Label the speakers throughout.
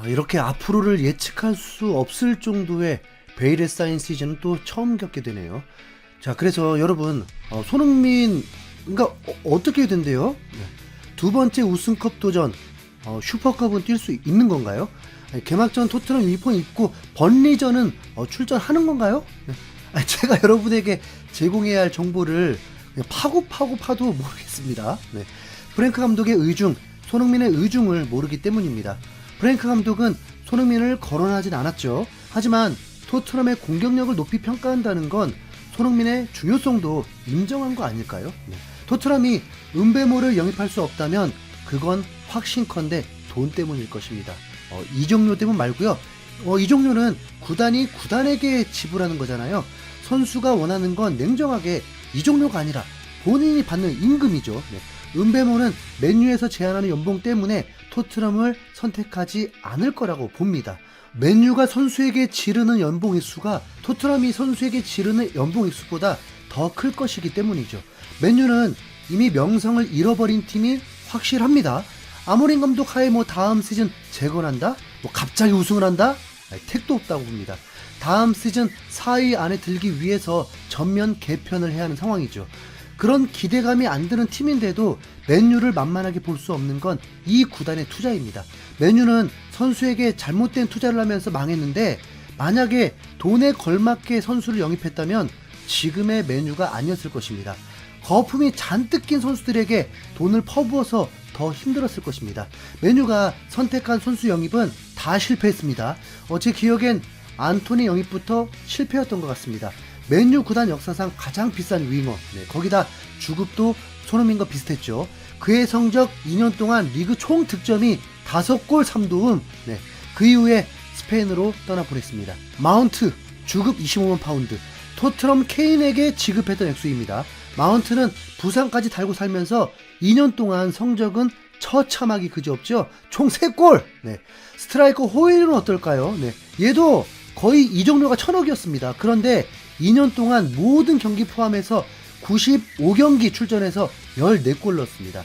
Speaker 1: 아, 이렇게 앞으로를 예측할 수 없을 정도의 베일에 쌓인 시즌은 또 처음 겪게 되네요. 자, 그래서 여러분, 어, 손흥민, 그러니까 어, 떻게 된대요? 네. 두 번째 우승컵 도전, 어, 슈퍼컵은 뛸 수 있는 건가요? 개막전 토트넘 유니폼 입고 번리전은 어, 출전하는 건가요? 네. 제가 여러분에게 제공해야 할 정보를 파고 파고 파도 모르겠습니다. 네. 프랭크 감독의 의중, 손흥민의 의중을 모르기 때문입니다. 프랭크 감독은 손흥민을 거론하진 않았죠. 하지만 토트넘의 공격력을 높이 평가한다는 건 손흥민의 중요성도 인정한 거 아닐까요? 네. 토트넘이 은배모를 영입할 수 없다면 그건 확신컨대 돈 때문일 것입니다. 어, 이종료 때문 말고요. 어, 이종료는 구단이 구단에게 지불하는 거잖아요. 선수가 원하는 건 냉정하게 이종료가 아니라 본인이 받는 임금이죠. 네. 은배모는 맨유에서 제한하는 연봉 때문에 토트넘을 선택하지 않을 거라고 봅니다. 맨유가 선수에게 지르는 연봉의 수가 토트넘이 선수에게 지르는 연봉의 수보다 더 클 것이기 때문이죠. 맨유는 이미 명성을 잃어버린 팀이 확실합니다. 아모린 감독 하에 뭐 다음 시즌 재건한다? 뭐 갑자기 우승을 한다? 아니, 택도 없다고 봅니다. 다음 시즌 4위 안에 들기 위해서 전면 개편을 해야 하는 상황이죠. 그런 기대감이 안 드는 팀인데도 맨유를 만만하게 볼 수 없는 건 이 구단의 투자입니다. 맨유는 선수에게 잘못된 투자를 하면서 망했는데 만약에 돈에 걸맞게 선수를 영입했다면 지금의 맨유가 아니었을 것입니다. 거품이 잔뜩 낀 선수들에게 돈을 퍼부어서 더 힘들었을 것입니다. 맨유가 선택한 선수 영입은 다 실패했습니다. 어, 제 기억엔 안토니 영입부터 실패였던 것 같습니다. 맨유 구단 역사상 가장 비싼 윙어. 네, 거기다 주급도 손흥민과 비슷했죠. 그의 성적 2년 동안 리그 총 득점이 5골 3도움. 네, 그 이후에 스페인으로 떠나보냈습니다. 마운트 주급 25만 파운드. 토트넘 케인에게 지급했던 액수입니다. 마운트는 부상까지 달고 살면서 2년 동안 성적은 처참하기 그지없죠. 총 3골. 네. 스트라이커 호일은 어떨까요? 네. 얘도 거의 이종료가 천억이었습니다. 그런데 2년 동안 모든 경기 포함해서 95경기 출전해서 14골 넣었습니다.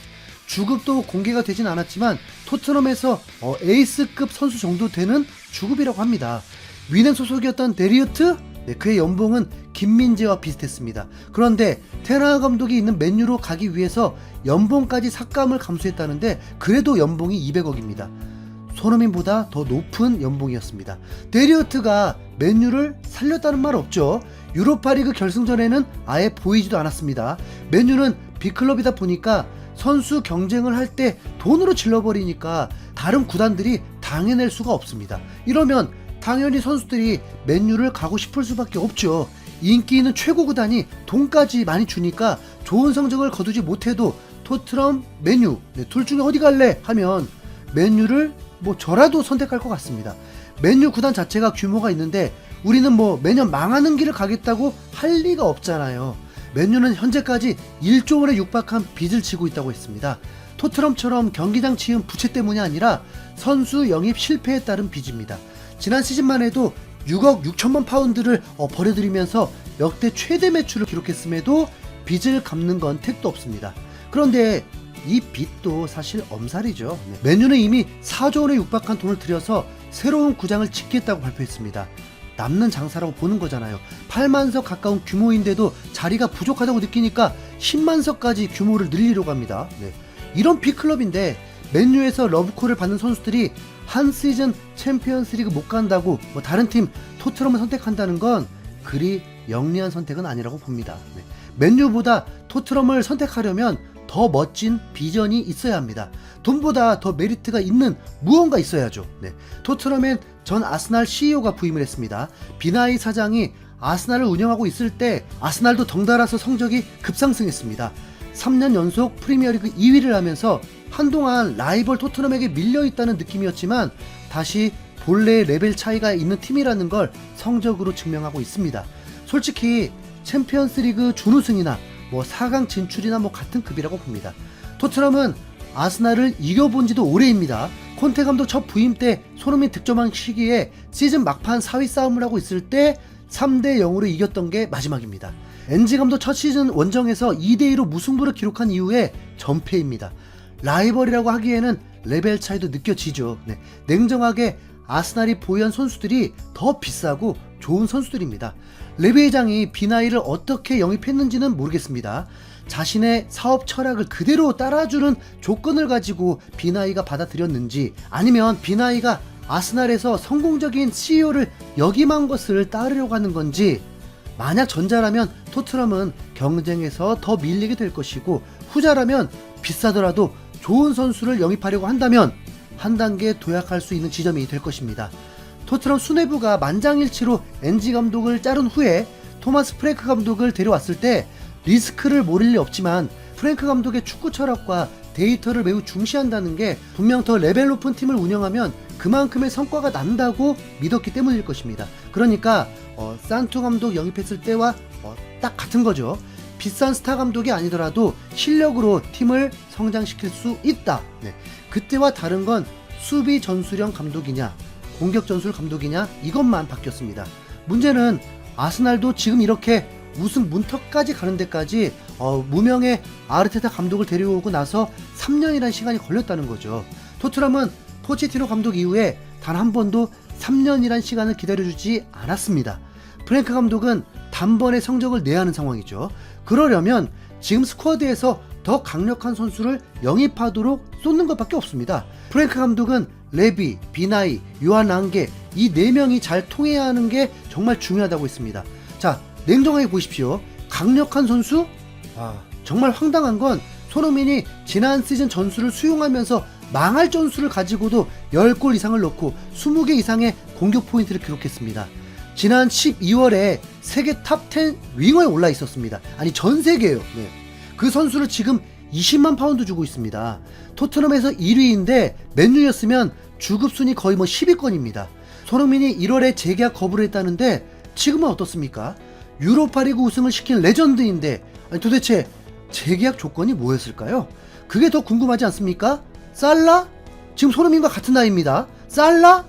Speaker 1: 주급도 공개가 되진 않았지만 토트넘에서 어, 에이스급 선수 정도 되는 주급이라고 합니다. 위넨 소속이었던 데리어트 네, 그의 연봉은 김민재와 비슷했습니다. 그런데 테나 감독이 있는 맨유로 가기 위해서 연봉까지 삭감을 감수했다는데 그래도 연봉이 200억입니다. 손흥민보다 더 높은 연봉이었습니다. 데리어트가 맨유를 살렸다는 말 없죠. 유로파리그 결승전에는 아예 보이지도 않았습니다. 맨유는 빅클럽이다 보니까 선수 경쟁을 할 때 돈으로 질러버리니까 다른 구단들이 당해낼 수가 없습니다. 이러면 당연히 선수들이 맨유를 가고 싶을 수밖에 없죠. 인기 있는 최고 구단이 돈까지 많이 주니까 좋은 성적을 거두지 못해도 토트넘, 맨유 네, 둘 중에 어디 갈래 하면 맨유를 뭐 저라도 선택할 것 같습니다. 맨유 구단 자체가 규모가 있는데 우리는 뭐 매년 망하는 길을 가겠다고 할 리가 없잖아요. 맨유는 현재까지 1조 원에 육박한 빚을 지고 있다고 했습니다. 토트넘처럼 경기장 치은 부채 때문이 아니라 선수 영입 실패에 따른 빚입니다. 지난 시즌만 해도 6억 6천만 파운드를 어, 벌여들이면서 역대 최대 매출을 기록했음에도 빚을 갚는 건 택도 없습니다. 그런데 이 빚도 사실 엄살이죠. 네. 맨유는 이미 4조 원에 육박한 돈을 들여서 새로운 구장을 짓겠다고 발표했습니다. 남는 장사라고 보는 거잖아요. 8만석 가까운 규모인데도 자리가 부족하다고 느끼니까 10만석까지 규모를 늘리려고 합니다. 네. 이런 빅클럽인데 맨유에서 러브콜을 받는 선수들이 한 시즌 챔피언스리그 못 간다고 뭐 다른 팀 토트넘을 선택한다는 건 그리 영리한 선택은 아니라고 봅니다. 네. 맨유보다 토트넘을 선택하려면 더 멋진 비전이 있어야 합니다. 돈보다 더 메리트가 있는 무언가 있어야죠. 네. 토트넘엔 전 아스날 CEO가 부임을 했습니다. 비나이 사장이 아스날을 운영하고 있을 때 아스날도 덩달아서 성적이 급상승했습니다. 3년 연속 프리미어리그 2위를 하면서 한동안 라이벌 토트넘에게 밀려 있다는 느낌이었지만 다시 본래의 레벨 차이가 있는 팀이라는 걸 성적으로 증명하고 있습니다. 솔직히 챔피언스 리그 준우승이나 뭐 4강 진출이나 뭐 같은 급이라고 봅니다. 토트넘은 아스날을 이겨본 지도 오래입니다. 콘테 감독 첫 부임 때 손흥민 득점한 시기에 시즌 막판 4위 싸움을 하고 있을 때 3대 0으로 이겼던 게 마지막입니다. 엔지 감독 첫 시즌 원정에서 2대 2로 무승부를 기록한 이후에 전패입니다. 라이벌이라고 하기에는 레벨 차이도 느껴지죠. 네. 냉정하게 아스날이 보유한 선수들이 더 비싸고 좋은 선수들입니다. 레비 회장이 비나이를 어떻게 영입했는지는 모르겠습니다. 자신의 사업 철학을 그대로 따라주는 조건을 가지고 비나이가 받아들였는지 아니면 비나이가 아스날에서 성공적인 CEO를 역임한 것을 따르려고 하는 건지 만약 전자라면 토트넘은 경쟁에서 더 밀리게 될 것이고 후자라면 비싸더라도 좋은 선수를 영입하려고 한다면 한 단계 도약할 수 있는 지점이 될 것입니다. 토트넘 수뇌부가 만장일치로 엔지 감독을 자른 후에 토마스 프랭크 감독을 데려왔을 때 리스크를 모를 리 없지만 프랭크 감독의 축구 철학과 데이터를 매우 중시한다는 게 분명 더 레벨 높은 팀을 운영하면 그만큼의 성과가 난다고 믿었기 때문일 것입니다. 그러니까 어, 산투 감독 영입했을 때와 어, 딱 같은 거죠. 비싼 스타 감독이 아니더라도 실력으로 팀을 성장시킬 수 있다. 네. 그때와 다른 건 수비 전술형 감독이냐, 공격 전술 감독이냐 이것만 바뀌었습니다. 문제는 아스날도 지금 이렇게 우승 문턱까지 가는 데까지 어, 무명의 아르테타 감독을 데려오고 나서 3년이라는 시간이 걸렸다는 거죠. 토트넘은 포체티노 감독 이후에 단 한 번도 3년이란 시간을 기다려주지 않았습니다. 프랭크 감독은 단번에 성적을 내야 하는 상황이죠. 그러려면 지금 스쿼드에서 더 강력한 선수를 영입하도록 쏟는 것밖에 없습니다. 프랭크 감독은 레비, 비나이, 요한 랑게 이 네 명이 잘 통해야 하는 게 정말 중요하다고 했습니다. 자, 냉정하게 보십시오. 강력한 선수? 아, 정말 황당한 건 손흥민이 지난 시즌 전술을 수용하면서 망할 전술을 가지고도 10골 이상을 넣고 20개 이상의 공격 포인트를 기록했습니다. 지난 12월에 세계 탑 10 윙어에 올라 있었습니다. 아니 전 세계예요. 네. 그 선수를 지금 20만 파운드 주고 있습니다. 토트넘에서 1위인데 맨유였으면 주급 순위 거의 뭐 10위권입니다. 손흥민이 1월에 재계약 거부를 했다는데 지금은 어떻습니까? 유로파리그 우승을 시킨 레전드인데 도대체 재계약 조건이 뭐였을까요? 그게 더 궁금하지 않습니까? 살라? 지금 손흥민과 같은 나이입니다. 살라?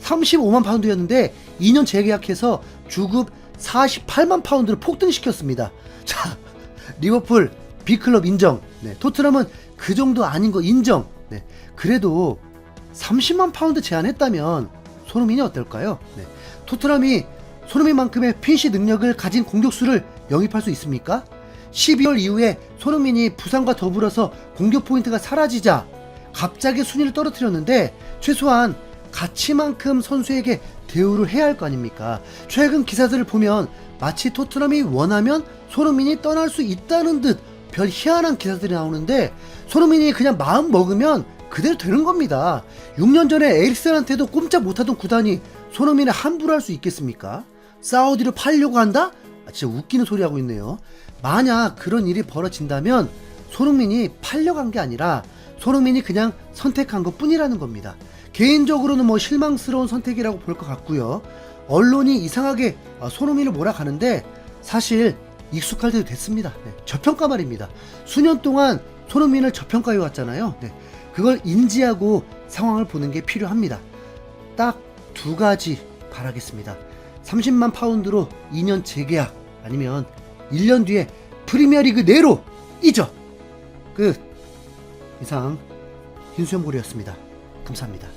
Speaker 1: 35만 파운드였는데 2년 재계약해서 주급 48만 파운드를 폭등시켰습니다. 자, 리버풀 B클럽 인정. 네, 토트넘은 그 정도 아닌 거 인정. 네, 그래도 30만 파운드 제한했다면 손흥민이 어떨까요? 네, 토트넘이 손흥민만큼의 핀시 능력을 가진 공격수를 영입할 수 있습니까? 12월 이후에 손흥민이 부상과 더불어서 공격 포인트가 사라지자 갑자기 순위를 떨어뜨렸는데 최소한 가치만큼 선수에게 대우를 해야 할 거 아닙니까? 최근 기사들을 보면 마치 토트넘이 원하면 손흥민이 떠날 수 있다는 듯 별 희한한 기사들이 나오는데 손흥민이 그냥 마음 먹으면 그대로 되는 겁니다. 6년 전에 에릭슨한테도 꼼짝 못하던 구단이 손흥민을 함부로 할 수 있겠습니까? 사우디로 팔려고 한다? 아, 진짜 웃기는 소리 하고 있네요. 만약 그런 일이 벌어진다면 손흥민이 팔려간 게 아니라 손흥민이 그냥 선택한 것 뿐이라는 겁니다. 개인적으로는 뭐 실망스러운 선택이라고 볼 것 같고요. 언론이 이상하게 아, 손흥민을 몰아가는데 사실 익숙할 때도 됐습니다. 네, 저평가 말입니다. 수년 동안 손흥민을 저평가해 왔잖아요. 네, 그걸 인지하고 상황을 보는 게 필요합니다. 딱 두 가지 바라겠습니다. 30만 파운드로 2년 재계약 아니면 1년 뒤에 프리미어리그 내로 이적 끝 이상 윤수현볼이었습니다. 감사합니다.